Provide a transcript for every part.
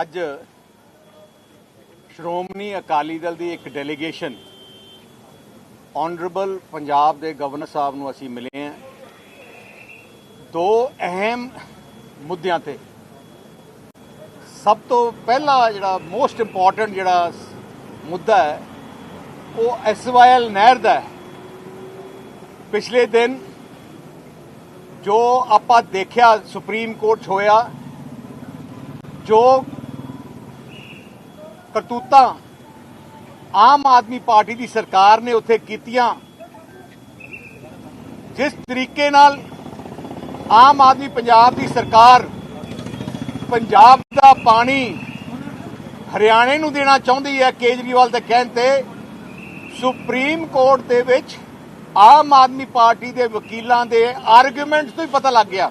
ਅੱਜ ਸ਼੍ਰੋਮਣੀ ਅਕਾਲੀ ਦਲ ਦੀ ਇੱਕ delegation honourable Punjab ਦੇ ਗਵਰਨਰ ਸਾਹਿਬ ਨੂੰ ਅਸੀਂ ਮਿਲੇ ਹਾਂ। ਦੋ ਅਹਿਮ ਮੁੱਦਿਆਂ ਤੇ ਸਭ ਤੋਂ ਪਹਿਲਾ ਜਿਹੜਾ ਮੋਸਟ ਇੰਪੋਰਟੈਂਟ ਜਿਹੜਾ ਮੁੱਦਾ ਹੈ, ਉਹ ਐਸਵਾਈਐਲ ਨਹਿਰ ਦਾ ਹੈ। ਪਿਛਲੇ ਦਿਨ ਜੋ ਆਪਾਂ ਦੇਖਿਆ ਸੁਪਰੀਮ ਕੋਰਟ 'ਚ ਹੋਇਆ, ਜੋ ਕਰਤੂਤਾਂ ਆਮ ਆਦਮੀ ਪਾਰਟੀ ਦੀ ਸਰਕਾਰ ਨੇ ਉੱਥੇ ਕੀਤੀਆਂ। ਜਿਸ ਤਰੀਕੇ ਨਾਲ ਆਮ ਆਦਮੀ ਪੰਜਾਬ ਦੀ ਸਰਕਾਰ ਪੰਜਾਬ ਦਾ ਪਾਣੀ ਹਰਿਆਣੇ ਨੂੰ ਦੇਣਾ ਚਾਹੁੰਦੀ ਹੈ, ਕੇਜਰੀਵਾਲ ਦੇ ਕਹਿਣ ਤੇ ਸੁਪਰੀਮ ਕੋਰਟ ਦੇ ਵਿੱਚ ਆਮ ਆਦਮੀ ਪਾਰਟੀ ਦੇ ਵਕੀਲਾਂ ਦੇ ਆਰਗੂਮੈਂਟਸ ਤੋਂ ਹੀ ਪਤਾ ਲੱਗ ਗਿਆ।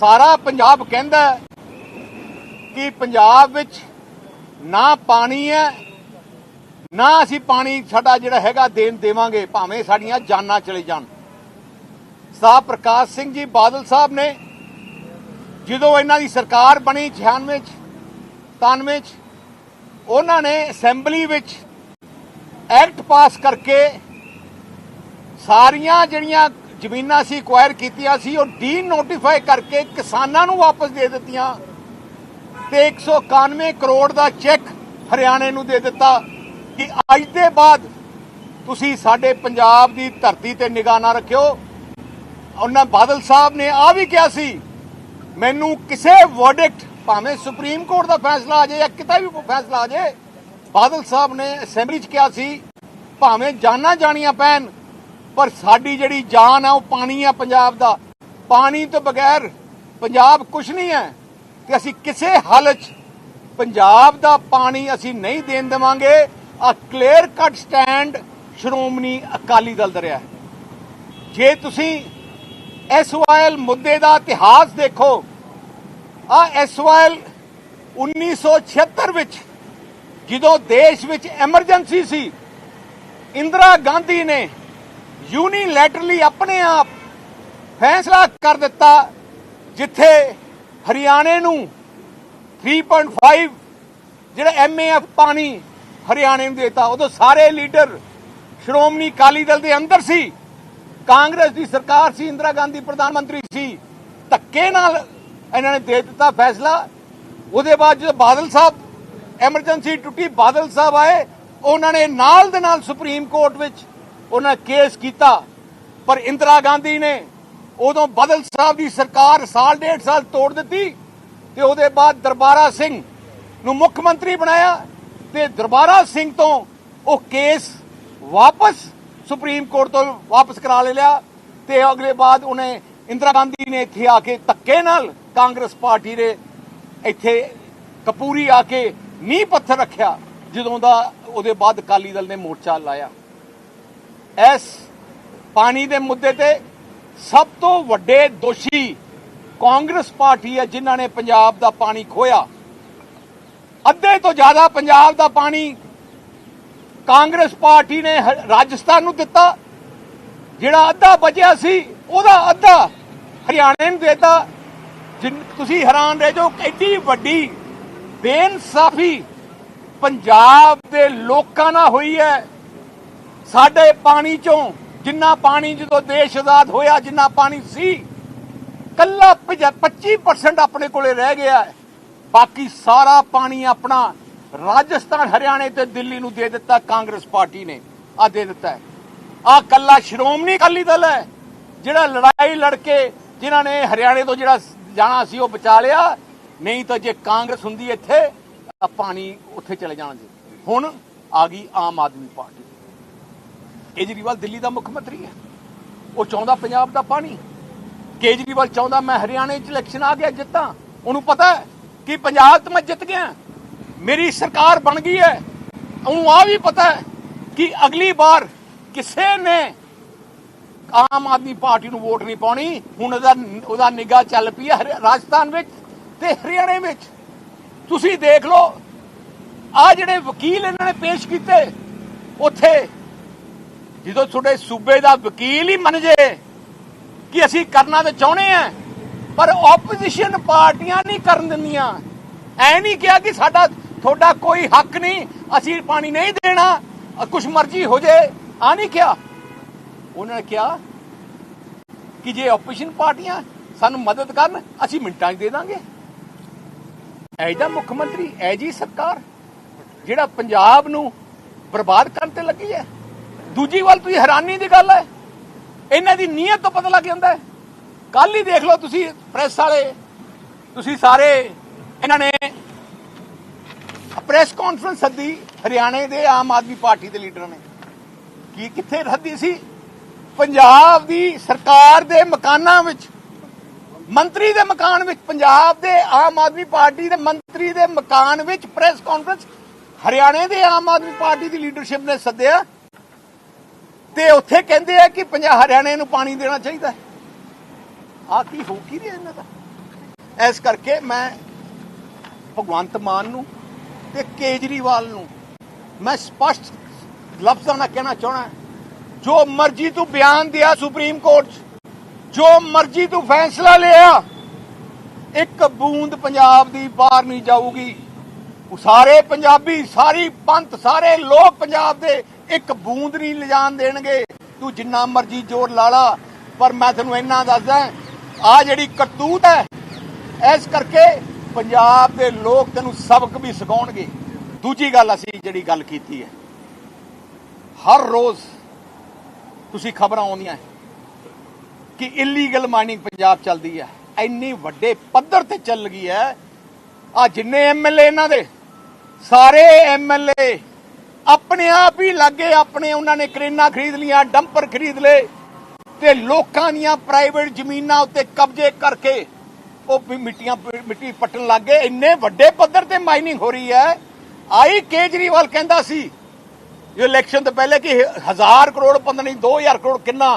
ਸਾਰਾ ਪੰਜਾਬ ਕਹਿੰਦਾ ਕਿ ਪੰਜਾਬ ਵਿੱਚ ਨਾ ਪਾਣੀ ਹੈ, ਨਾ ਅਸੀਂ ਪਾਣੀ ਸਾਡਾ ਜਿਹੜਾ ਹੈਗਾ ਦੇਣ ਦੇਵਾਂਗੇ, ਭਾਵੇਂ ਸਾਡੀਆਂ ਜਾਨਾਂ ਚਲੇ ਜਾਣ। ਸਾਹਿਬ ਪ੍ਰਕਾਸ਼ ਸਿੰਘ ਜੀ ਬਾਦਲ ਸਾਹਿਬ ਨੇ ਜਦੋਂ ਇਹਨਾਂ ਦੀ ਸਰਕਾਰ ਬਣੀ 96 ਚ 97 ਚ, ਉਹਨਾਂ ਨੇ ਅਸੈਂਬਲੀ ਵਿੱਚ ਐਕਟ ਪਾਸ ਕਰਕੇ ਸਾਰੀਆਂ ਜਿਹੜੀਆਂ ਜ਼ਮੀਨਾਂ ਸੀ ਐਕਵਾਇਰ ਕੀਤੀਆਂ ਸੀ, ਉਹ ਡੀ ਨੋਟੀਫਾਈ ਕਰਕੇ ਕਿਸਾਨਾਂ ਨੂੰ ਵਾਪਸ ਦੇ ਦਿੱਤੀਆਂ। ਤੇ 191 ਕਰੋੜ ਦਾ ਚੈੱਕ ਹਰਿਆਣੇ ਨੂੰ ਦੇ ਦਿੱਤਾ ਕਿ ਅੱਜ ਦੇ ਬਾਅਦ ਤੁਸੀਂ ਸਾਡੇ ਪੰਜਾਬ ਦੀ ਧਰਤੀ ਤੇ ਨਿਗਾਹ ਨਾ ਰੱਖਿਓ। ਉਹਨਾਂ ਬਾਦਲ ਸਾਹਿਬ ਨੇ ਆ ਵੀ ਕਿਹਾ ਸੀ, ਮੈਨੂੰ ਕਿਸੇ ਵਰਡਿਕਟ ਭਾਵੇਂ ਸੁਪਰੀਮ ਕੋਰਟ ਦਾ ਫੈਸਲਾ ਆ ਜਾਏ ਜਾਂ ਕਿਤੇ ਵੀ ਫੈਸਲਾ ਆ ਜਾਏ, ਬਾਦਲ ਸਾਹਿਬ ਨੇ ਅਸੈਂਬਲੀ 'ਚ ਕਿਹਾ ਸੀ, ਭਾਵੇਂ ਜਾਨਾਂ ਜਾਣੀਆਂ ਪੈਣ, ਪਰ ਸਾਡੀ ਜਿਹੜੀ ਜਾਨ ਹੈ ਉਹ ਪਾਣੀ ਆ ਪੰਜਾਬ ਦਾ। ਪਾਣੀ ਤੋਂ ਬਗੈਰ ਪੰਜਾਬ ਕੁਝ ਨਹੀਂ ਹੈ। ਤੇ ਅਸੀਂ ਕਿਸੇ ਹਾਲਤ 'ਚ ਪੰਜਾਬ ਦਾ ਪਾਣੀ ਅਸੀਂ ਨਹੀਂ ਦੇਣ ਦੇਵਾਂਗੇ ਆ clear cut stand Shiromani Akali Dal ਦਾ ਰਿਹਾ ਜੇ ਤੁਸੀਂ ਐਸਵਾਈਐਲ ਮੁੱਦੇ ਦਾ ਇਤਿਹਾਸ ਦੇਖੋ ਆ ਐਸਵਾਈਐਲ 1976 ਵਿੱਚ ਜਦੋਂ ਦੇਸ਼ ਵਿੱਚ ਐਮਰਜੈਂਸੀ ਸੀ, ਇੰਦਰਾ ਗਾਂਧੀ ਨੇ ਯੂਨੀਲੈਟਰਲੀ ਆਪਣੇ ਆਪ ਫੈਸਲਾ ਕਰ ਦਿੱਤਾ, ਜਿੱਥੇ ਹਰਿਆਣੇ ਨੂੰ 3.5 ਜਿਹੜਾ ਐਮਏਐਫ ਪਾਣੀ ਹਰਿਆਣੇ ਨੂੰ ਦੇਤਾ। ਉਦੋਂ ਸਾਰੇ ਲੀਡਰ ਸ਼੍ਰੋਮਣੀ ਅਕਾਲੀ ਦਲ ਦੇ ਅੰਦਰ ਸੀ। ਕਾਂਗਰਸ ਦੀ ਸਰਕਾਰ ਸੀ, ਇੰਦਰਾ ਗਾਂਧੀ ਪ੍ਰਧਾਨ ਮੰਤਰੀ ਸੀ। ਧੱਕੇ ਨਾਲ ਇਹਨਾਂ ਨੇ ਦੇ ਦਿੱਤਾ ਫੈਸਲਾ। ਉਹਦੇ ਬਾਅਦ ਜਦੋਂ ਬਾਦਲ ਸਾਹਿਬ ਐਮਰਜੈਂਸੀ ਟੁੱਟੀ ਬਾਦਲ ਸਾਹਿਬ ਆਏ, ਉਹਨਾਂ ਨੇ ਨਾਲ ਦੇ ਨਾਲ ਸੁਪਰੀਮ ਕੋਰਟ ਵਿੱਚ ਉਹਨਾਂ ਕੇਸ ਕੀਤਾ। ਪਰ ਇੰਦਰਾ ਗਾਂਧੀ ਨੇ ਉਦੋਂ ਬਾਦਲ ਸਾਹਿਬ ਦੀ ਸਰਕਾਰ ਸਾਲ ਡੇਢ ਸਾਲ ਤੋੜ ਦਿੱਤੀ ਤੇ ਉਹਦੇ ਬਾਅਦ ਦਰਬਾਰਾ ਸਿੰਘ ਨੂੰ ਮੁੱਖ ਮੰਤਰੀ ਬਣਾਇਆ ਤੇ ਦਰਬਾਰਾ ਸਿੰਘ ਤੋਂ ਉਹ ਕੇਸ ਵਾਪਸ ਸੁਪਰੀਮ ਕੋਰਟ ਤੋਂ ਵਾਪਸ ਕਰਾ ਲੈ ਲਿਆ ਤੇ ਅਗਲੇ ਬਾਅਦ ਉਹਨੇ ਇੰਦਰਾ ਗਾਂਧੀ ਨੇ ਇੱਥੇ ਆ ਕੇ ਧੱਕੇ ਨਾਲ ਕਾਂਗਰਸ ਪਾਰਟੀ ਦੇ ਇੱਥੇ ਕਪੂਰੀ ਆ ਕੇ ਨੀਂਹ ਪੱਥਰ ਰੱਖਿਆ, ਜਦੋਂ ਦਾ ਉਹਦੇ ਬਾਅਦ ਅਕਾਲੀ ਦਲ ਨੇ ਮੋਰਚਾ ਲਾਇਆ। ਇਸ ਪਾਣੀ ਦੇ ਮੁੱਦੇ ਤੇ ਸਭ ਤੋਂ ਵੱਡੇ ਦੋਸ਼ੀ ਕਾਂਗਰਸ ਪਾਰਟੀ ਹੈ, ਜਿਨ੍ਹਾਂ ਨੇ ਪੰਜਾਬ ਦਾ ਪਾਣੀ ਖੋਇਆ ਅੱਧੇ ਤੋਂ ਜ਼ਿਆਦਾ ਪੰਜਾਬ ਦਾ ਪਾਣੀ ਕਾਂਗਰਸ ਪਾਰਟੀ ਨੇ ਰਾਜਸਥਾਨ ਨੂੰ ਦਿੱਤਾ। ਜਿਹੜਾ ਅੱਧਾ ਬਚਿਆ ਸੀ, ਉਹਦਾ ਅੱਧਾ ਹਰਿਆਣੇ ਨੂੰ ਦੇਤਾ। ਜਿਨ- ਤੁਸੀਂ ਹੈਰਾਨ ਰਹਿ ਜਾਓ ਐਡੀ ਵੱਡੀ ਬੇਇਨਸਾਫੀ ਪੰਜਾਬ ਦੇ ਲੋਕਾਂ ਨਾਲ ਹੋਈ ਹੈ। ਸਾਡੇ ਪਾਣੀ ਚੋਂ ਜਿੰਨਾ ਪਾਣੀ ਜਦੋਂ ਦੇਸ਼ ਆਜ਼ਾਦ ਹੋਇਆ, ਜਿੰਨਾ ਪਾਣੀ ਸੀ, ਕੱਲਾ 25% ਆਪਣੇ ਕੋਲੇ ਰਹਿ ਗਿਆ ਹੈ। ਬਾਕੀ ਸਾਰਾ ਪਾਣੀ ਆਪਣਾ ਰਾਜਸਥਾਨ, ਹਰਿਆਣੇ ਤੇ ਦਿੱਲੀ ਨੂੰ ਦੇ ਦਿੱਤਾ, ਕਾਂਗਰਸ ਪਾਰਟੀ ਨੇ। ਆ ਦੇ ਦਿੱਤਾ ਹੈ। ਆ ਕੱਲਾ ਸ਼੍ਰੋਮਣੀ ਅਕਾਲੀ ਦਲ ਹੈ। ਜਿਹੜਾ ਲੜਾਈ ਲੜ ਕੇ ਜਿਨ੍ਹਾਂ ਨੇ ਹਰਿਆਣੇ ਤੋਂ ਜਿਹੜਾ ਜਾਣਾ ਸੀ, ਉਹ ਬਚਾ ਲਿਆ। ਨਹੀਂ ਤਾਂ ਜੇ ਕਾਂਗਰਸ ਹੁੰਦੀ ਇੱਥੇ, ਤਾਂ ਪਾਣੀ ਉੱਥੇ ਚਲੇ ਜਾਣਾ ਸੀ ਹੁਣ ਆ ਗਈ ਆਮ ਆਦਮੀ ਪਾਰਟੀ। ਕੇਜਰੀਵਾਲ ਦਿੱਲੀ ਦਾ ਮੁੱਖ ਮੰਤਰੀ ਹੈ। ਉਹ ਚਾਹੁੰਦਾ ਪੰਜਾਬ ਦਾ ਪਾਣੀ। ਕੇਜਰੀਵਾਲ ਚਾਹੁੰਦਾ ਮੈਂ ਹਰਿਆਣੇ 'ਚ ਇਲੈਕਸ਼ਨ ਆ ਗਿਆ ਜਿੱਤਾਂ। ਉਹਨੂੰ ਪਤਾ ਕਿ ਪੰਜਾਬ 'ਚ ਮੈਂ ਜਿੱਤ ਗਿਆ। ਮੇਰੀ ਸਰਕਾਰ ਬਣ ਗਈ ਹੈ। ਉਹਨੂੰ ਆ ਵੀ ਪਤਾ ਕਿ ਅਗਲੀ ਵਾਰ ਕਿਸੇ ਨੇ ਆਮ ਆਦਮੀ ਪਾਰਟੀ ਨੂੰ ਵੋਟ ਨਹੀਂ ਪਾਉਣੀ। ਹੁਣ ਉਹਦਾ ਉਹਦਾ ਨਿਗਾਹ ਚੱਲ ਪਈ ਹੈ ਰਾਜਸਥਾਨ ਵਿੱਚ ਤੇ ਹਰਿਆਣੇ ਵਿੱਚ। ਤੁਸੀਂ ਦੇਖ ਲਓ ਆ ਜਿਹੜੇ ਵਕੀਲ ਇਹਨਾਂ ਨੇ ਪੇਸ਼ ਕੀਤੇ, ਉੱਥੇ ਜਦੋਂ ਤੁਹਾਡੇ ਸੂਬੇ ਦਾ ਵਕੀਲ ਹੀ ਮੰਨ ਜੇ ਕਿ ਅਸੀਂ ਕਰਨਾ ਤੇ ਚਾਹੁੰਦੇ ਆ, ਪਰ ਆਪੋਜੀਸ਼ਨ ਪਾਰਟੀਆਂ ਨਹੀਂ ਕਰਨ ਦਿੰਦੀਆਂ। ਐ ਨਹੀਂ ਕਿਹਾ ਕਿ ਸਾਡਾ, ਤੁਹਾਡਾ ਕੋਈ ਹੱਕ ਨਹੀਂ, ਅਸੀਂ ਪਾਣੀ ਨਹੀਂ ਦੇਣਾ, ਕੁਛ ਮਰਜ਼ੀ ਹੋ ਜੇ। ਆ ਨਹੀਂ ਕਿਹਾ। ਉਹਨਾਂ ਨੇ ਕਿਹਾ ਕਿ ਜੇ ਆਪੋਜੀਸ਼ਨ ਪਾਰਟੀਆਂ ਸਾਨੂੰ ਮਦਦ ਕਰਨ, ਅਸੀਂ ਮਿੰਟਾਂ 'ਚ ਦੇ ਦਾਂਗੇ। ਐਜਾ ਮੁੱਖ ਮੰਤਰੀ, ਐ ਜੀ ਸਰਕਾਰ, ਜਿਹੜਾ ਪੰਜਾਬ ਨੂੰ ਬਰਬਾਦ ਕਰਨ ਤੇ ਲੱਗੀ ਹੈ। ਦੂਜੀ ਵੱਲ ਤੁਸੀਂ ਹੈਰਾਨੀ ਦੀ ਗੱਲ ਹੈ। ਇਹਨਾਂ ਦੀ ਨੀਅਤ ਤੋਂ ਪਤਾ ਲੱਗ ਜਾਂਦਾ ਹੈ। ਕੱਲ ਹੀ ਦੇਖ ਲਓ ਤੁਸੀਂ ਪ੍ਰੈਸ ਵਾਲੇ। ਤੁਸੀਂ ਸਾਰੇ ਇਹਨਾਂ ਨੇ ਪ੍ਰੈਸ ਕਾਨਫਰੰਸ ਸੱਦੀ ਹਰਿਆਣੇ ਦੇ ਆਮ ਆਦਮੀ ਪਾਰਟੀ ਦੇ ਲੀਡਰਾਂ ਨੇ। ਕੀ ਕਿੱਥੇ ਸੱਦੀ ਸੀ? ਪੰਜਾਬ ਦੀ ਸਰਕਾਰ ਦੇ ਮਕਾਨਾਂ ਵਿੱਚ, ਮੰਤਰੀ ਦੇ ਮਕਾਨ ਵਿੱਚ, ਪੰਜਾਬ ਦੇ ਆਮ ਆਦਮੀ ਪਾਰਟੀ ਦੇ ਮੰਤਰੀ ਦੇ ਮਕਾਨ ਵਿੱਚ ਪ੍ਰੈਸ ਕਾਨਫਰੰਸ ਹਰਿਆਣੇ ਦੇ ਆਮ ਆਦਮੀ ਪਾਰਟੀ ਦੀ ਲੀਡਰਸ਼ਿਪ ਨੇ ਸੱਦਿਆ। ਤੇ ਉੱਥੇ ਕਹਿੰਦੇ ਆ ਕਿ ਪੰਜਾਬ ਹਰਿਆਣੇ ਨੂੰ ਪਾਣੀ ਦੇਣਾ ਚਾਹੀਦਾ ਹੈ। ਆ ਕੀ ਹੋ ਕੀ ਰਿਹਾ ਇਹਨਾਂ ਦਾ? ਇਸ ਕਰਕੇ ਮੈਂ ਭਗਵੰਤ ਮਾਨ ਨੂੰ ਤੇ ਕੇਜਰੀਵਾਲ ਨੂੰ ਮੈਂ ਸਪਸ਼ਟ ਲਫ਼ਜ਼ਾਂ ਨਾਲ ਕਹਿਣਾ ਚਾਹਣਾ ਜੋ ਮਰਜ਼ੀ ਤੂੰ ਬਿਆਨ ਦਿਆ ਸੁਪਰੀਮ ਕੋਰਟ 'ਚ, ਜੋ ਮਰਜ਼ੀ ਤੂੰ ਫੈਸਲਾ ਲਿਆ, ਇੱਕ ਬੂੰਦ ਪੰਜਾਬ ਦੀ ਬਾਹਰ ਨਹੀਂ ਜਾਊਗੀ। ਸਾਰੇ ਪੰਜਾਬੀ, ਸਾਰੀ ਪੰਥ, ਸਾਰੇ ਲੋਕ ਪੰਜਾਬ ਦੇ ਇੱਕ ਬੂੰਦ ਨਹੀਂ ਲਿਜਾਣ ਦੇਣਗੇ। ਤੂੰ ਜਿੰਨਾ ਮਰਜ਼ੀ ਜ਼ੋਰ ਲਾ ਲਾ, ਪਰ ਮੈਂ ਤੁਹਾਨੂੰ ਇੰਨਾ ਦੱਸਦਾ, ਆ ਜਿਹੜੀ ਕਰਤੂਤ ਹੈ, ਇਸ ਕਰਕੇ ਪੰਜਾਬ ਦੇ ਲੋਕ ਤੈਨੂੰ ਸਬਕ ਵੀ ਸਿਖਾਉਣਗੇ। ਦੂਜੀ ਗੱਲ ਅਸੀਂ ਜਿਹੜੀ ਗੱਲ ਕੀਤੀ ਹੈ, ਹਰ ਰੋਜ਼ ਤੁਸੀਂ ਖਬਰਾਂ ਆਉਂਦੀਆਂ ਕਿ ਇਲੀਗਲ ਮਾਈਨਿੰਗ ਪੰਜਾਬ ਚੱਲਦੀ ਹੈ। ਇੰਨੀ ਵੱਡੇ ਪੱਧਰ ਤੇ ਚੱਲ ਗਈ ਹੈ। ਆ ਜਿੰਨੇ ਐਮਐਲਏ ਇਹਨਾਂ ਦੇ, ਸਾਰੇ ਐਮਐਲਏ ਆਪਣੇ ਆਪ ਹੀ ਲੱਗੇ ਆਪਣੇ, ਉਹਨਾਂ ਨੇ ਕਰੇਨਾ ਖਰੀਦ ਲੀਆਂ ਡੰਪਰ ਖਰੀਦ ਲਏ ਤੇ ਲੋਕਾਂ ਦੀਆਂ ਪ੍ਰਾਈਵੇਟ ਜ਼ਮੀਨਾਂ ਉੱਤੇ ਕਬਜ਼ੇ ਕਰਕੇ ਉਹ ਮਿੱਟੀਆਂ, ਮਿੱਟੀ ਪੱਟਣ ਲੱਗ ਗਏ। ਇੰਨੇ ਵੱਡੇ ਪੱਧਰ ਤੇ ਮਾਈਨਿੰਗ ਹੋ ਰਹੀ ਹੈ। ਆਈ ਕੇਜਰੀਵਾਲ ਕਹਿੰਦਾ ਸੀ, ਇਹ ਇਲੈਕਸ਼ਨ ਤੋਂ ਪਹਿਲੇ ਕਿ 1000 ਕਰੋੜ ਪਤਾ ਨਹੀਂ 2000 ਕਰੋੜ ਕਿੰਨਾ?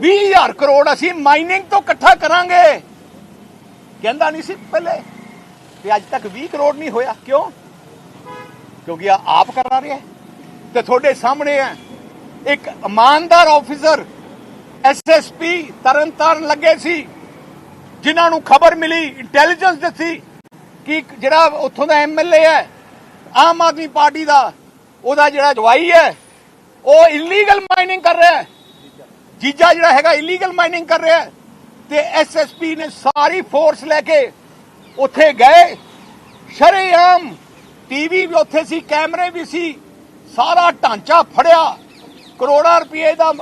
20000 ਕਰੋੜ ਅਸੀਂ ਮਾਈਨਿੰਗ ਤੋਂ ਇਕੱਠਾ ਕਰਾਂਗੇ। ਕਹਿੰਦਾ ਨਹੀਂ ਸੀ ਪਹਿਲੇ। ਤੇ ਅੱਜ ਤੱਕ 20 ਕਰੋੜ ਨਹੀਂ ਹੋਇਆ। ਕਿਉਂ? ਕਿਉਂਕਿ ਆਪ ਕਰਾ ਰਿਹਾ। ਹੈ ਤੇ ਤੁਹਾਡੇ ਸਾਹਮਣੇ ਹੈ। ਇੱਕ ਇਮਾਨਦਾਰ ਆਫੀਸਰ ਐਸਐਸਪੀ ਤਰਨਤਾਰਨ ਲੱਗੇ ਸੀ, ਜਿਨ੍ਹਾਂ ਨੂੰ ਖਬਰ ਮਿਲੀ ਇੰਟੈਲੀਜੈਂਸ ਦਿੱਤੀ ਕਿ ਜਿਹੜਾ ਉੱਥੋਂ ਦਾ ਐਮਐਲਏ ਹੈ, ਆਮ ਆਦਮੀ ਪਾਰਟੀ ਦਾ, ਉਹਦਾ ਜਿਹੜਾ ਜਵਾਈ ਹੈ, ਉਹ ਇਲੀਗਲ ਮਾਈਨਿੰਗ ਕਰ ਰਿਹਾ ਹੈ। ਜੀਜਾ ਜਿਹੜਾ ਹੈਗਾ ਇਲੀਗਲ ਮਾਈਨਿੰਗ ਕਰ ਰਿਹਾ ਹੈ। ਤੇ ਐਸਐਸਪੀ ਨੇ ਸਾਰੀ ਫੋਰਸ ਲੈ ਕੇ ਉੱਥੇ ਗਏ। ਸ਼ਰੇਆਮ ਟੀਵੀ ਵੀ ਉੱਥੇ ਸੀ, ਕੈਮਰੇ ਵੀ ਸੀ। ਸਾਰਾ ਢਾਂਚਾ ਫੜਿਆ। ਕਰੋੜਾਂ ਰੁਪਏ ਦਾ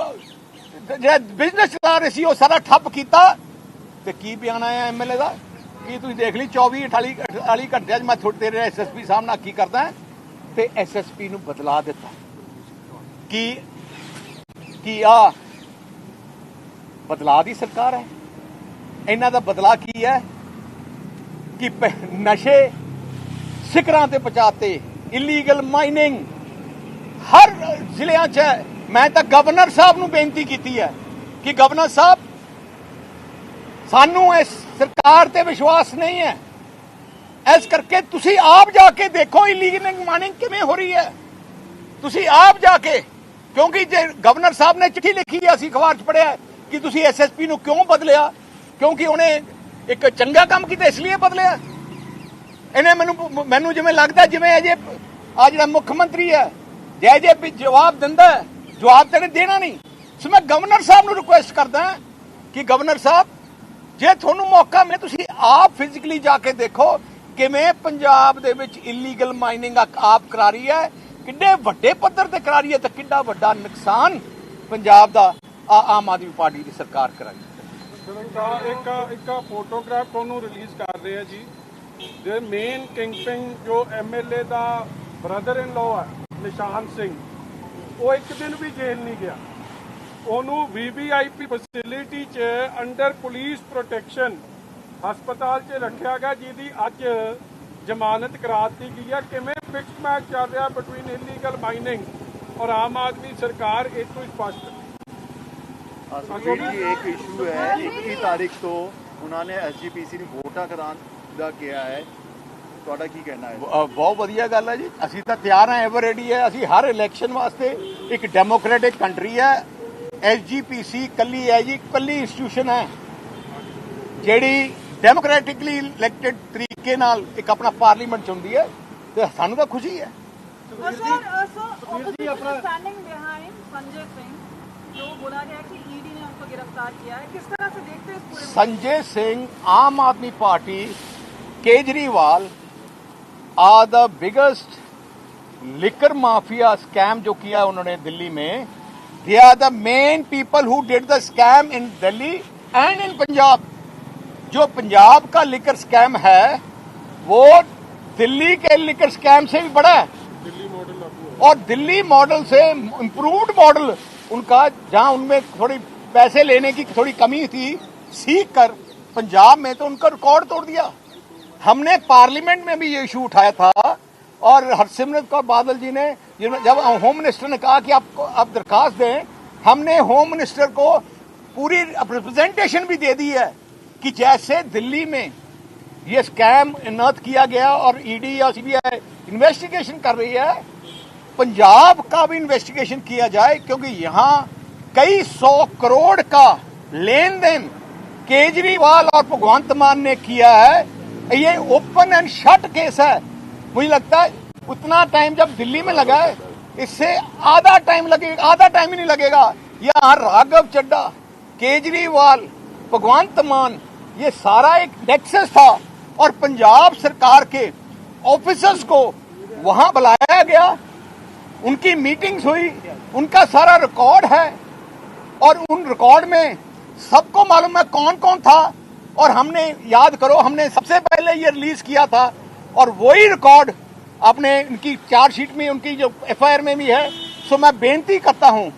ਜਿਹੜਾ ਬਿਜ਼ਨਸ ਚਲਾ ਰਹੇ ਸੀ, ਉਹ ਸਾਰਾ ਠੱਪ ਕੀਤਾ। ਤੇ ਕੀ ਬਿਆਨ ਆਇਆ ਐਮਐਲਏ ਦਾ? ਕੀ ਤੁਸੀਂ ਦੇਖ ਲਈ? 24 28 48 ਘੰਟਿਆਂ 'ਚ ਮੈਂ ਤੁਹਾਡੇ ਤੇਰੇ ਐਸਐਸਪੀ ਸਾਹਿਬ ਨਾਲ ਕੀ ਕਰਦਾ ਤੇ ਐਸਐਸਪੀ ਨੂੰ ਬਦਲਾ ਦਿੱਤਾ। ਕੀ ਕੀ ਆ ਬਦਲਾ ਦੀ ਸਰਕਾਰ ਹੈ? ਇਹਨਾਂ ਦਾ ਬਦਲਾ ਕੀ ਹੈ? ਕਿ ਨਸ਼ੇ ਸਿਕਰਾਂ ਤੇ ਪਹੁੰਚਾਤੇ ਇਲੀਗਲ ਮਾਈਨਿੰਗ ਹਰ ਜ਼ਿਲ੍ਹਿਆਂ 'ਚ ਹੈ। ਮੈਂ ਤਾਂ ਗਵਰਨਰ ਸਾਹਿਬ ਨੂੰ ਬੇਨਤੀ ਕੀਤੀ ਹੈ ਕਿ ਗਵਰਨਰ ਸਾਹਿਬ, ਸਾਨੂੰ ਇਸ ਸਰਕਾਰ ਤੇ ਵਿਸ਼ਵਾਸ ਨਹੀਂ ਹੈ। ਇਸ ਕਰਕੇ ਤੁਸੀਂ ਆਪ ਜਾ ਕੇ ਦੇਖੋ ਇਲੀਗਲ ਮਾਈਨਿੰਗ ਕਿਵੇਂ ਹੋ ਰਹੀ ਹੈ। ਤੁਸੀਂ ਆਪ ਜਾ ਕੇ, ਕਿਉਂਕਿ ਜੇ ਗਵਰਨਰ ਸਾਹਿਬ ਨੇ ਚਿੱਠੀ ਲਿਖੀ ਹੈ ਅਸੀਂ ਅਖਬਾਰ 'ਚ ਪੜਿਆ ਕਿ ਤੁਸੀਂ ਐਸਐਸਪੀ ਨੂੰ ਕਿਉਂ ਬਦਲਿਆ? ਕਿਉਂਕਿ ਉਹਨੇ ਇੱਕ ਚੰਗਾ ਕੰਮ ਕੀਤਾ, ਇਸ ਲਈ ਬਦਲਿਆ। ਇਹਨੇ ਮੈਨੂੰ ਮੈਨੂੰ ਜਿਵੇਂ ਲੱਗਦਾ ਜਿਵੇਂ ਅਜੇ ਆ ਜਿਹੜਾ ਮੁੱਖ ਮੰਤਰੀ ਹੈ ਜੇ ਜੇ ਵੀ ਜਵਾਬ ਦਿੰਦਾ ਜਵਾਬ ਤੇ ਦੇਣਾ ਨਹੀਂ। ਸੋ ਮੈਂ ਗਵਰਨਰ ਸਾਹਿਬ ਨੂੰ ਰਿਕੁਐਸਟ ਕਰਦਾ ਕਿ ਗਵਰਨਰ ਸਾਹਿਬ, ਜੇ ਤੁਹਾਨੂੰ ਮੌਕਾ ਮਿਲੇ, ਤੁਸੀਂ ਆਪ ਫਿਜ਼ੀਕਲੀ ਜਾ ਕੇ ਦੇਖੋ ਕਿਵੇਂ ਪੰਜਾਬ ਦੇ ਵਿੱਚ ਇਲੀਗਲ ਮਾਈਨਿੰਗ ਆਪ ਕਰਾ ਰਹੀ ਹੈ। ਕਿੰਨੇ ਵੱਡੇ ਪੱਧਰ ਤੇ ਕਰਾ ਰਹੀ ਹੈ ਤੇ ਕਿੰਨਾ ਵੱਡਾ ਨੁਕਸਾਨ ਪੰਜਾਬ ਦਾ ਆਮ ਆਦਮੀ ਪਾਰਟੀ ਦੀ ਸਰਕਾਰ ਕਰਾਈ। ਇੱਕ ਇੱਕ ਫੋਟੋਗ੍ਰਾਫ ਤੁਹਾਨੂੰ ਰਿਲੀਜ਼ ਕਰ ਰਹੇ ਆ ਜੀ। ਜੇ ਮੇਨ ਕਿੰਗਪਿੰਗ ਜੋ MLA the brother in law Nishan Singh. ਉਹ ਇੱਕ ਦਿਨ ਵੀ ਜੇਲ੍ਹ ਨਹੀਂ ਗਿਆ। ਉਹਨੂੰ ਵੀਵੀਆਈਪੀ ਫੈਸਿਲਿਟੀ 'ਚ ਅੰਡਰ ਪੁਲਿਸ ਪ੍ਰੋਟੈਕਸ਼ਨ ਹਸਪਤਾਲ 'ਚ ਰੱਖਿਆ ਗਿਆ, ਜਿਹਦੀ ਅੱਜ ਜ਼ਮਾਨਤ ਕਰਾ ਦਿੱਤੀ ਗਈ ਹੈ ਕਿਵੇਂ ਫਿਕਸ ਮੈਚ ਚੱਲ ਰਿਹਾ ਬਿਟਵੀਨ ਇਲੀਗਲ ਮਾਈਨਿੰਗ ਔਰ ਆਮ ਆਦਮੀ ਸਰਕਾਰ ਇਹ ਤੋਂ ਸਪਸ਼ਟ? ਜੀ ਇੱਕ ਇਸ਼ੂ ਹੈ 21 ਤਾਰੀਖ ਤੋਂ ਉਹਨਾਂ ਨੇ ਐਸਜੀਪੀਸੀ ਨੂੰ ਵੋਟਾਂ ਕਰਾਉਣ ਦਾ ਕਿਹਾ ਹੈ। ਤੁਹਾਡਾ ਕੀ ਕਹਿਣਾ ਹੈ ਬ- ਬਹੁਤ ਵਧੀਆ ਗੱਲ ਹੈ ਜੀ ਅਸੀਂ ਤਾਂ ਤਿਆਰ ਹਾਂ ਐਵਰ ਰੈਡੀ ਹੈ ਅਸੀਂ ਹਰ ਇਲੈਕਸ਼ਨ ਵਾਸਤੇ ਇੱਕ ਡੈਮੋਕ੍ਰੈਟਿਕ ਕੰਟਰੀ ਹੈ ਐਸਜੀਪੀਸੀ ਕੱਲੀ ਹੈ ਜੀ ਕੱਲੀ ਇੰਸਟੀਟਿਊਸ਼ਨ ਹੈ ਜਿਹੜੀ ਡੈਮੋਕ੍ਰੈਟਿਕਲੀ ਇਲੈਕਟਿਡ ਤਰੀਕੇ ਨਾਲ ਇੱਕ ਆਪਣਾ ਪਾਰਲੀਮੈਂਟ ਚੁਣਦੀ ਹੈ ਤੇ ਸਾਨੂੰ ਤਾਂ ਖੁਸ਼ੀ ਹੈ Uh, sir, uh, so opposition is standing behind Sanjay Singh, जो बोला गया है कि ईडी ने उनको गिरफ्तार किया है किस तरह से देखते हैं इस पूरे संजय सिंह आम आदमी party Kejriwal are the biggest liquor mafia scam जो किया उन्होंने दिल्ली में they are the main people who did the scam in Delhi and in Punjab. जो पंजाब का लिकर स्कैम है वो दिल्ली के लिकर स्कैम से भी बड़ा है। दिल्ली मॉडल और दिल्ली मॉडल से इम्प्रूव्ड मॉडल उनका जहाँ उनमें थोड़ी पैसे लेने की थोड़ी कमी थी सीख कर पंजाब में तो उनका रिकॉर्ड तोड़ दिया। हमने पार्लियामेंट में भी ये इशू उठाया था और हरसिमरत कौर बादल जी ने जब होम मिनिस्टर ने कहा कि आपको आप दरखास्त दें, हमने होम मिनिस्टर को पूरी रिप्रेजेंटेशन भी दे दी है कि जैसे दिल्ली में ये स्कैम इनर्थ किया गया और ईडी या सीबीआई इन्वेस्टिगेशन कर रही है, पंजाब का भी इन्वेस्टिगेशन किया जाए, क्योंकि यहाँ कई सौ करोड़ का लेन देन केजरीवाल और भगवंत मान ने किया है। ये ओपन एंड शट केस है। मुझे लगता है उतना टाइम जब दिल्ली में लगा है, इससे आधा टाइम लगेगा आधा टाइम ही नहीं लगेगा। यहाँ राघव चड्डा केजरीवाल, भगवंत मान, ये सारा एक नेक्सस था और पंजाब सरकार के ऑफिसर्स को वहाँ बुलाया गया। उनकी मीटिंग्स हुई, उनका सारा रिकॉर्ड है। और उन रिकॉर्ड में सबको मालूम है कौन कौन था। और हमने, याद करो, हमने सबसे पहले ये रिलीज़ किया था और वही रिकॉर्ड आपने उनकी चार्जशीट में, उनकी जो एफआईआर में भी है। सो मैं बेनती करता हूँ,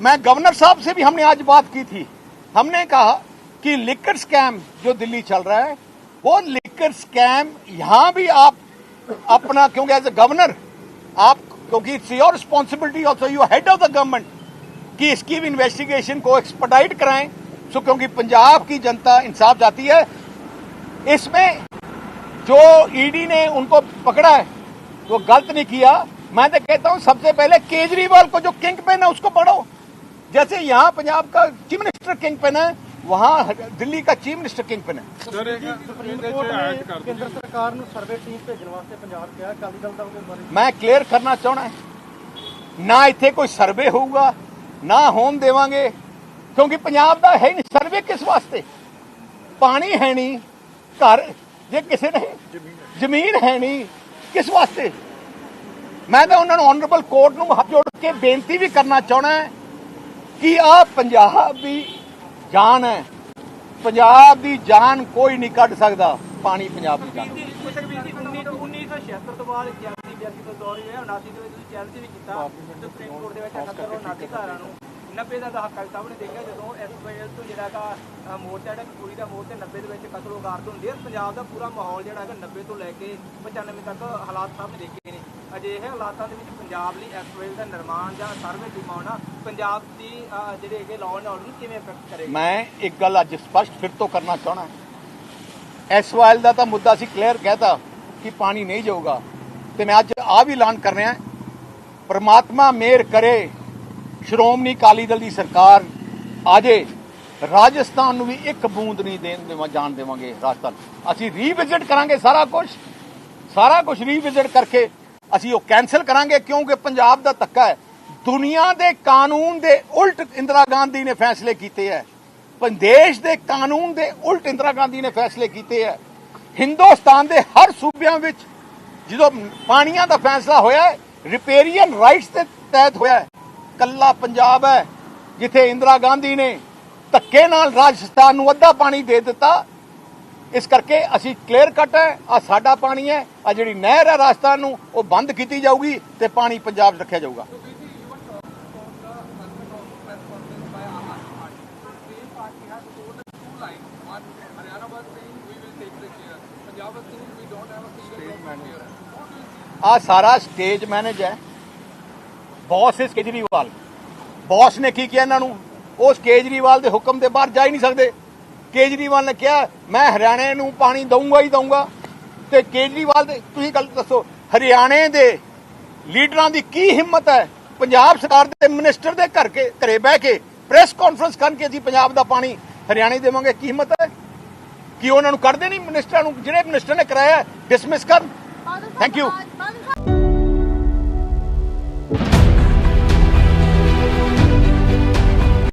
मैं गवर्नर साहब से भी हमने आज बात की थी। हमने कहा कि लिकर स्कैम जो दिल्ली चल रहा है, वो लिकर स्कैम यहाँ भी आप अपना, क्योंकि एज ए गवर्नर आप, क्योंकि it's your responsibility also you head of the government कि इसकी भी इन्वेस्टिगेशन को एक्सपर्टाइट कराएँ। सो क्योंकि पंजाब की जनता इंसाफ चाहती है इसमें जो ईडी ने उनको पकड़ा है वो गलत नहीं किया मैं तो कहता हूं सबसे पहले केजरीवाल को जो किंग पेन है उसको पढ़ो जैसे यहाँ पंजाब का चीफ मिनिस्टर किंग पेन है वहां दिल्ली का चीफ मिनिस्टर किंग पेन है ਸਰ ਇਹ ਇਹਦੇ ਚ ਐਡ ਕਰ ਦਿਓ ਕੇਂਦਰ ਸਰਕਾਰ ਨੂੰ ਸਰਵੇ ਟੀਮ ਭੇਜਣ ਵਾਸਤੇ ਪੰਜਾਬ ਕਿਹਾ ਅਕਾਲੀ ਦਲ ਦਾ ਉਹਦੇ ਬਾਰੇ ਮੈਂ ਕਲੀਅਰ ਕਰਨਾ ਚਾਹਣਾ ਹੈ ਨਾ ਇੱਥੇ ਕੋਈ ਸਰਵੇ ਹੋਊਗਾ ਨਾ ਹੋਣ ਦੇਵਾਂਗੇ ਕਿਉਂਕਿ ਪੰਜਾਬ ਦਾ ਹੈ ਨਹੀਂ ਸਰਵੇ ਕਿਸ ਵਾਸਤੇ? ਪਾਣੀ ਹੈ ਨਹੀਂ ਘਰ ਜੇ ਕਿਸੇ ਨੇ ਜ਼ਮੀਨ ਹੈ ਨਹੀਂ ਕਿਸ ਵਾਸਤੇ? ਮੈਂ ਤਾਂ ਉਹਨਾਂ ਨੂੰ ਆਨਰੇਬਲ ਕੋਰਟ ਨੂੰ ਹੱਥ ਜੋੜ ਕੇ ਬੇਨਤੀ ਵੀ ਕਰਨਾ ਚਾਹਣਾ ਹੈ ਕਿ ਆ ਪੰਜਾਬ ਦੀ ਜਾਨ ਹੈ। ਪੰਜਾਬ ਦੀ ਜਾਨ ਕੋਈ ਨਹੀਂ ਕੱਢ ਸਕਦਾ ਪਾਣੀ ਪੰਜਾਬ ਦੀ ਜਾਨ। ਹੈ। ਪੁੱਛਕ ਵੀ ਸੀ 1976 ਤੋਂ ਬਾਅਦ 81 82 ਤੋਂ ਦੌਰ ਹੋਇਆ 79 ਦੇ ਵਿੱਚ ਤੁਸੀਂ ਚੈਲੰਜ ਵੀ ਕੀਤਾ ਸੁਪਰੀਮ ਕੋਰਟ ਦੇ ਵਿੱਚ 71 ਔਰ 79 ਧਾਰਾ ਨੂੰ 90 ਦਾ ਦਹਾਕਾ ਵੀ ਸਭ ਨੇ ਦੇਖਿਆ ਜਦੋਂ ਐਸਪੀਐਲ ਤੋਂ ਜਿਹੜਾ ਹੈਗਾ ਮੋਰਚਾ ਜਿਹੜਾ ਪੂਰੀ ਦਾ ਮੋਰਚਾ 90 ਦੇ ਵਿੱਚ ਕਤਲ ਉਗਾਰਤ ਹੁੰਦੀ ਹੈ, ਪੰਜਾਬ ਦਾ ਪੂਰਾ ਮਾਹੌਲ ਜਿਹੜਾ ਹੈਗਾ 90 ਤੋਂ ਲੈ ਕੇ 95 ਤੱਕ ਹਾਲਾਤ ਸਭ ਨੇ ਦੇਖੇ ਨੇ। ਅਜਿਹੇ ਹਾਲਾਤਾਂ ਦੇ ਵਿੱਚ ਪੰਜਾਬ ਲਈ ਐਸਪੀਐਲ ਦਾ ਨਿਰਮਾਣ ਜਾਂ ਸਰਵੇ ਟੀਮ ਪੰਜਾਬ ਦੀ ਜਿਹੜੇ ਹੈਗੇ ਲਾਅ ਐਂਡ ਆਰਡਰ ਨੂੰ ਕਿਵੇਂ ਇਫੈਕਟ ਕਰੇਗਾ? ਮੈਂ ਇੱਕ ਗੱਲ ਅੱਜ ਸਪਸ਼ਟ ਫਿਰ ਤੋਂ ਕਰਨਾ ਚਾਹਣਾ ਐਸਵਾਈਐਲ ਦਾ ਤਾਂ ਮੁੱਦਾ ਸੀ ਕਲੀਅਰ ਕਹਿਤਾ ਕਿ ਪਾਣੀ ਨਹੀਂ ਜਾਊਗਾ। ਤੇ ਮੈਂ ਅੱਜ ਆ ਵੀ ਐਲਾਨ ਕਰ ਰਿਹਾ ਪਰਮਾਤਮਾ ਮੇਰ ਕਰੇ ਸ਼੍ਰੋਮਣੀ ਅਕਾਲੀ ਦਲ ਦੀ ਸਰਕਾਰ, ਆਜੇ ਰਾਜਸਥਾਨ ਨੂੰ ਵੀ ਇੱਕ ਬੂੰਦ ਨਹੀਂ ਦੇਣ ਦੇਵਾਂ, ਜਾਣ ਦੇਵਾਂਗੇ ਰਾਜਸਥਾਨ। ਅਸੀਂ ਰੀਵਿਜ਼ਿਟ ਕਰਾਂਗੇ ਸਾਰਾ ਕੁਝ ਸਾਰਾ ਕੁਝ ਰੀਵਿਜ਼ਿਟ ਕਰਕੇ ਅਸੀਂ ਉਹ ਕੈਨਸਲ ਕਰਾਂਗੇ ਕਿਉਂਕਿ ਪੰਜਾਬ ਦਾ ਧੱਕਾ ਹੈ। ਦੁਨੀਆ ਦੇ ਕਾਨੂੰਨ ਦੇ ਉਲਟ ਇੰਦਰਾ ਗਾਂਧੀ ਨੇ ਫੈਸਲੇ ਕੀਤੇ ਹੈ। ਦੇਸ਼ ਦੇ ਕਾਨੂੰਨ ਦੇ ਉਲਟ ਇੰਦਰਾ ਗਾਂਧੀ ਨੇ ਫੈਸਲੇ ਕੀਤੇ ਹੈ। ਹਿੰਦੁਸਤਾਨ ਦੇ ਹਰ ਸੂਬਿਆਂ ਵਿੱਚ ਜਦੋਂ ਪਾਣੀਆਂ ਦਾ ਫੈਸਲਾ ਹੋਇਆ ਰਿਪੇਰੀਅਨ ਰਾਈਟਸ ਦੇ ਤਹਿਤ ਹੋਇਆ ਕੱਲਾ ਪੰਜਾਬ ਹੈ, ਜਿੱਥੇ ਇੰਦਰਾ ਗਾਂਧੀ ਨੇ ਧੱਕੇ ਨਾਲ ਰਾਜਸਥਾਨ ਨੂੰ ਅੱਧਾ ਪਾਣੀ ਦੇ ਦਿੱਤਾ। ਇਸ ਕਰਕੇ ਅਸੀਂ ਕਲੀਅਰ ਕੱਟ ਹੈ ਆ ਸਾਡਾ ਪਾਣੀ ਹੈ ਆ ਜਿਹੜੀ ਨਹਿਰ ਹੈ ਰਾਜਸਥਾਨ ਨੂੰ, ਉਹ ਬੰਦ ਕੀਤੀ ਜਾਊਗੀ ਤੇ ਪਾਣੀ ਪੰਜਾਬ 'ਚ ਰੱਖਿਆ ਜਾਊਗਾ। ਆ ਸਾਰਾ ਸਟੇਜ ਮੈਨੇਜ ਹੈ। ਬੌਸ ਇਸ ਕੇਜਰੀਵਾਲ। ਬੌਸ ਨੇ ਕੀ ਕਿਹਾ ਇਹਨਾਂ ਨੂੰ? ਉਸ ਕੇਜਰੀਵਾਲ ਦੇ ਹੁਕਮ ਦੇ ਬਾਹਰ ਜਾ ਹੀ ਨਹੀਂ ਸਕਦੇ। ਕੇਜਰੀਵਾਲ ਨੇ ਕਿਹਾ ਮੈਂ ਹਰਿਆਣੇ ਨੂੰ ਪਾਣੀ ਦਊਂਗਾ ਹੀ ਦਊਂਗਾ। ਤੇ ਕੇਜਰੀਵਾਲ ਦੇ ਤੁਸੀਂ ਗੱਲ ਦੱਸੋ ਹਰਿਆਣੇ ਦੇ ਲੀਡਰਾਂ ਦੀ ਕੀ ਹਿੰਮਤ ਹੈ? ਪੰਜਾਬ ਸਰਕਾਰ ਦੇ ਮਿਨਿਸਟਰ ਦੇ ਘਰ ਕੇ ਘਰੇ ਬਹਿ ਕੇ ਪ੍ਰੈਸ ਕਾਨਫਰੰਸ ਕਰਨ ਕਿ ਅਸੀਂ ਪੰਜਾਬ ਦਾ ਪਾਣੀ ਹਰਿਆਣੇ ਦੇਵਾਂਗੇ ਕੀ ਹਿੰਮਤ ਹੈ? ਕਿ ਉਹਨਾਂ ਨੂੰ ਕੱਢਦੇ ਨਹੀਂ ਮਿਨਿਸਟਰਾਂ ਨੂੰ? ਜਿਹੜੇ ਮਿਨਿਸਟਰ ਨੇ ਕਰਾਇਆ ਡਿਸਮਿਸ ਕਰਨ। you. ਬਾਦਲ